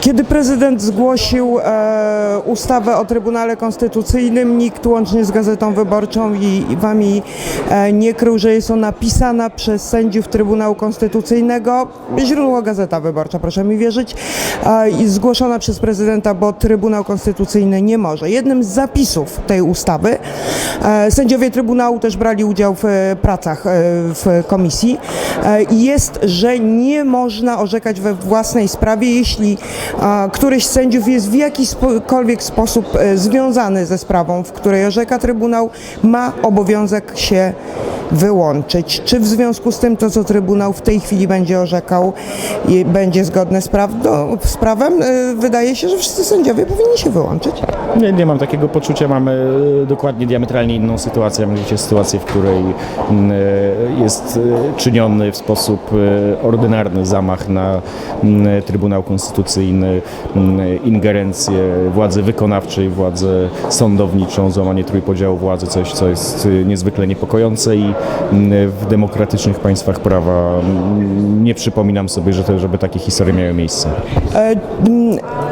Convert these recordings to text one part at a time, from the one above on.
Kiedy prezydent zgłosił e, ustawę o Trybunale Konstytucyjnym, nikt łącznie z Gazetą Wyborczą i, i Wami e, nie krył, że jest ona pisana przez sędziów Trybunału Konstytucyjnego. Źródło Gazeta Wyborcza, proszę mi wierzyć, e, i zgłoszona przez prezydenta, bo Trybunał Konstytucyjny nie może. Jednym z zapisów tej ustawy, e, sędziowie Trybunału też brali udział w e, pracach e, w komisji, e, jest, że nie można orzekać we własnej sprawie, jeśli a, któryś z sędziów jest w jakikolwiek sposób e, związany ze sprawą, w której orzeka Trybunał, ma obowiązek się wyłączyć. Czy w związku z tym to, co Trybunał w tej chwili będzie orzekał, będzie zgodne z, praw, do, z prawem? E, Wydaje się, że wszyscy sędziowie powinni się wyłączyć. Nie, nie mam takiego poczucia, mamy e, dokładnie diametralnie inną sytuację, mianowicie sytuację, w której mm, jest czyniony w sposób ordynarny zamach na mm, Trybunał Konstytucyjny, mm, ingerencję władzy wykonawczej, władzę sądowniczą, złamanie trójpodziału władzy, coś, co jest e, niezwykle niepokojące i mm, w demokratycznych państwach prawa mm, nie przypominam sobie, że to, żeby takie historie miały miejsce. E,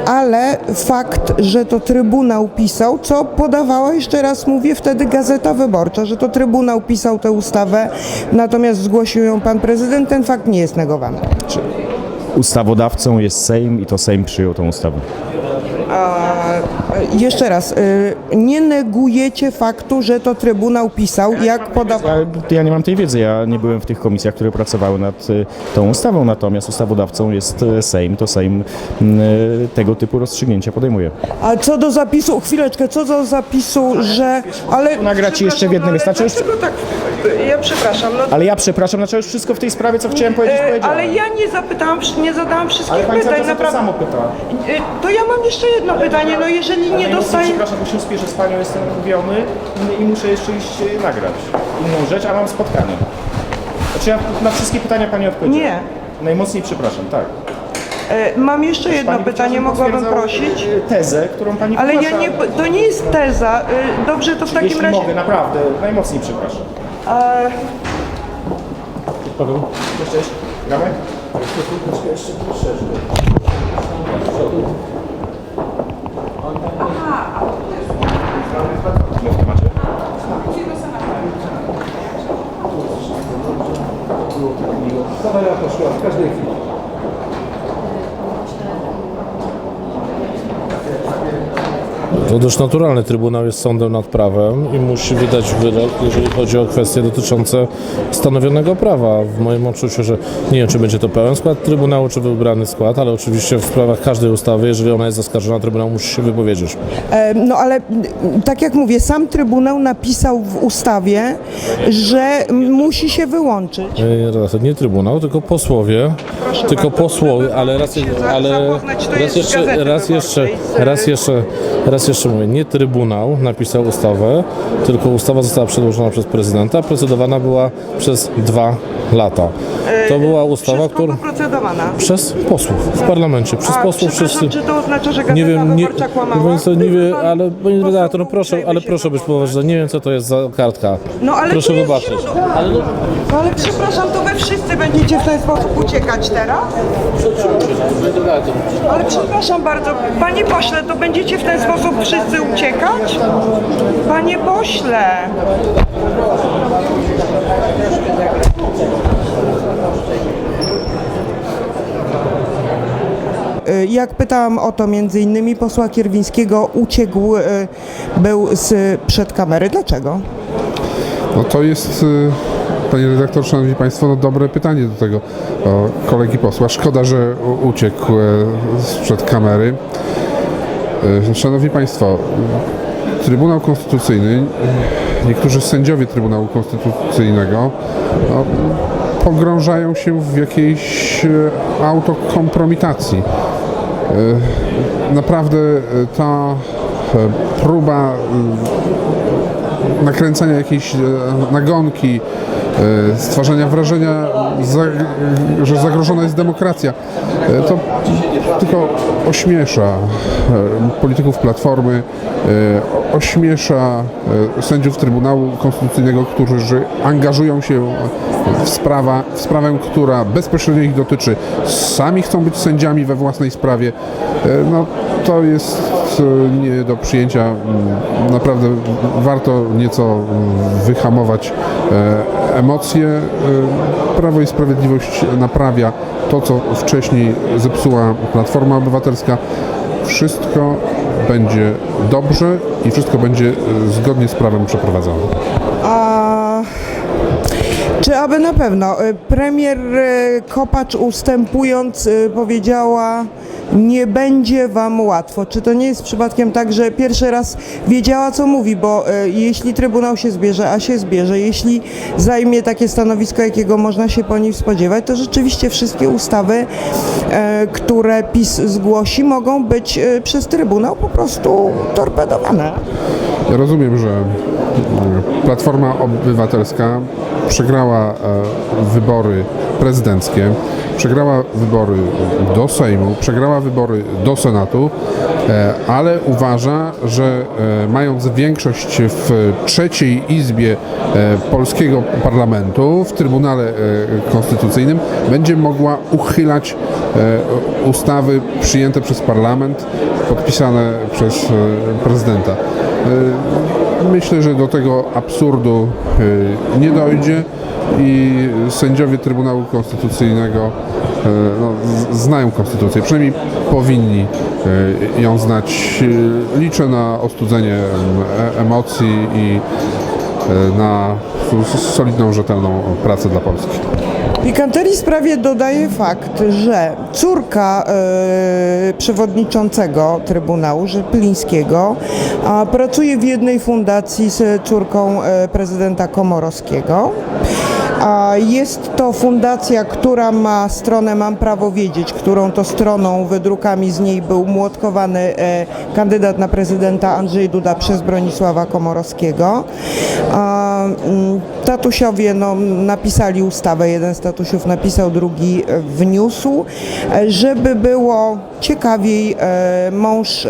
Ale fakt, że to Trybunał pisał, co podawała, jeszcze raz mówię, wtedy Gazeta Wyborcza, że to Trybunał pisał tę ustawę, natomiast zgłosił ją pan prezydent, ten fakt nie jest negowany. Ustawodawcą jest Sejm i to Sejm przyjął tą ustawę. E, Jeszcze raz, e, nie negujecie faktu, że to Trybunał pisał, jak podawał. Ja, ja nie mam tej wiedzy, ja nie byłem w tych komisjach, które pracowały nad y, tą ustawą, natomiast ustawodawcą jest y, Sejm, to Sejm y, tego typu rozstrzygnięcia podejmuje. A co do zapisu, chwileczkę, co do zapisu, że. Ale. Nagrać ci jeszcze w jednym wystarczy? Już- Dlaczego tak? Ja przepraszam. No, Ale ja przepraszam, znaczy już wszystko w tej sprawie, co chciałem powiedzieć, e, powiedziałem. ale ja nie zapytałam, nie zadałam wszystkich Ale pani pytań, o to naprawdę. samo pyta. E, To ja mam jeszcze jedno pytanie, no jeżeli nie Najmocniej dostaję... Przepraszam, bo się spieszę z panią, jestem umówiony i muszę jeszcze iść y, nagrać inną rzecz, a mam spotkanie. Znaczy ja na wszystkie pytania pani odpowiedziałem. Nie. Najmocniej przepraszam, tak. E, Mam jeszcze jedno Pani pytanie, mogłabym prosić? y, Tezę, którą pani Ale ja nie, to nie jest teza. E, Dobrze, to w takim Jeśli razie... mogę, naprawdę, najmocniej przepraszam. E, Paweł, cześć. Gramy? Mówkę Kamera poszła w każdej chwili. To dość naturalne. Trybunał jest sądem nad prawem i musi wydać wyrok, jeżeli chodzi o kwestie dotyczące stanowionego prawa. W moim odczuciu, że nie wiem, czy będzie to pełen skład Trybunału, czy wybrany skład, ale oczywiście w sprawach każdej ustawy, jeżeli ona jest zaskarżona, Trybunał musi się wypowiedzieć. e, No ale tak jak mówię, sam Trybunał napisał w ustawie, że musi się wyłączyć. E, raz- Nie Trybunał, tylko posłowie. Proszę tylko posłowie, ale raz, ale raz jeszcze, raz jeszcze, raz jeszcze, raz jeszcze mówię, nie Trybunał napisał ustawę, tylko ustawa została przedłożona przez prezydenta, procedowana była przez dwa lata. To była ustawa, Przez która procedowana? przez posłów w parlamencie, przez A, posłów czy to oznacza, że Nie wiem, nie, Wyborcza kłamała? nie wiem, ale panie Poseł redaktor, no proszę, ale proszę być poważny, nie wiem co to jest za kartka. No ale proszę wybaczyć. źródło. No ale przepraszam, to wy wszyscy będziecie w ten sposób uciekać teraz? Ale przepraszam bardzo, panie pośle, to będziecie w ten sposób wszyscy uciekać? Panie pośle! Y, Jak pytałam o to między innymi posła Kierwińskiego, uciekł y, był z przed kamery. Dlaczego? No to jest, y, panie redaktor, szanowni państwo, no dobre pytanie do tego kolegi posła. Szkoda, że uciekł e, sprzed kamery. E, Szanowni państwo, Trybunał Konstytucyjny, niektórzy sędziowie Trybunału Konstytucyjnego no, pogrążają się w jakiejś e, autokompromitacji. E, Naprawdę ta próba nakręcania jakiejś nagonki, stwarzania wrażenia że zagrożona jest demokracja. E, To tylko ośmiesza e, polityków Platformy, e, ośmiesza sędziów Trybunału Konstytucyjnego, którzy angażują się w, sprawa, w sprawę, która bezpośrednio ich dotyczy. Sami chcą być sędziami we własnej sprawie. No, to jest nie do przyjęcia. Mm, Naprawdę warto nieco mm, wyhamować e, emocje. E, Prawo i Sprawiedliwość naprawia to, co wcześniej zepsuła Platforma Obywatelska. Wszystko będzie dobrze i wszystko będzie e, zgodnie z prawem przeprowadzone. Czy aby na pewno y, premier y, Kopacz ustępując y, powiedziała nie będzie wam łatwo. Czy to nie jest przypadkiem tak, że pierwszy raz wiedziała co mówi, bo jeśli Trybunał się zbierze, a się zbierze, jeśli zajmie takie stanowisko, jakiego można się po nim spodziewać, to rzeczywiście wszystkie ustawy, które PiS zgłosi, mogą być przez Trybunał po prostu torpedowane. Ja rozumiem, że Platforma Obywatelska przegrała e, wybory prezydenckie, przegrała wybory do Sejmu, przegrała wybory do Senatu, e, ale uważa, że e, mając większość w trzeciej izbie polskiego parlamentu, w Trybunale Konstytucyjnym, będzie mogła uchylać ustawy przyjęte przez parlament, podpisane przez prezydenta. Myślę, że do tego absurdu e, nie dojdzie i sędziowie Trybunału Konstytucyjnego e, no, znają Konstytucję, przynajmniej powinni e, ją znać. Liczę na ostudzenie e- emocji i na solidną, rzetelną pracę dla Polski. Pikanterii sprawie dodaje fakt, że córka e, przewodniczącego Trybunału Rzeplińskiego a, pracuje w jednej fundacji z córką e, prezydenta Komorowskiego. Jest to fundacja, która ma stronę Mam Prawo Wiedzieć, którą to stroną wydrukami z niej był młotkowany e, kandydat na prezydenta Andrzej Duda przez Bronisława Komorowskiego. Mm, tatusiowie no, napisali ustawę, jeden z tatusiów napisał, drugi e, wniósł. E, Żeby było ciekawiej, mąż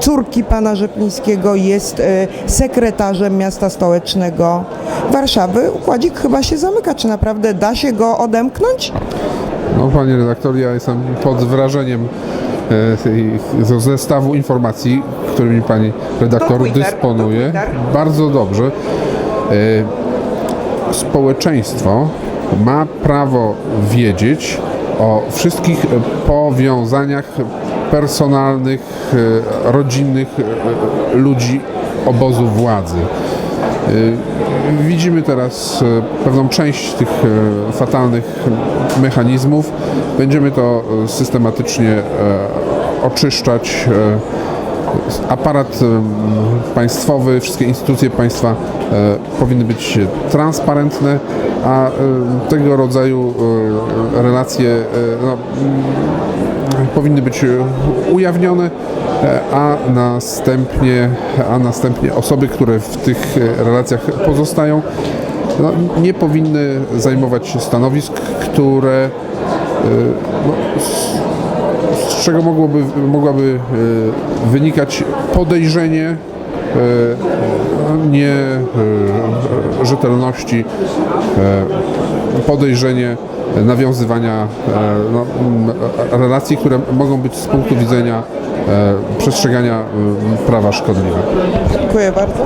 córki pana Rzeplińskiego jest sekretarzem miasta stołecznego Warszawy. Układzik chyba się zamyka. Czy naprawdę da się go odemknąć? No panie redaktor, ja jestem pod wrażeniem e, z- zestawu informacji, którymi pani redaktor Twitter, dysponuje. Bardzo dobrze. E, Społeczeństwo ma prawo wiedzieć o wszystkich powiązaniach personalnych, e, rodzinnych ludzi obozu władzy. Y, Widzimy teraz e, pewną część tych e, fatalnych mechanizmów. Będziemy to systematycznie oczyszczać. Aparat państwowy, wszystkie instytucje państwa powinny być transparentne, a tego rodzaju relacje no, powinny być e, ujawnione, e, a następnie, a następnie osoby, które w tych e, relacjach pozostają, no, nie powinny zajmować stanowisk, które no, z, z czego mogłoby, mogłaby wynikać podejrzenie no, nie rzetelności, e, podejrzenie nawiązywania e, no, m, relacji, które mogą być z punktu widzenia e, przestrzegania e, prawa szkodliwe. Dziękuję bardzo.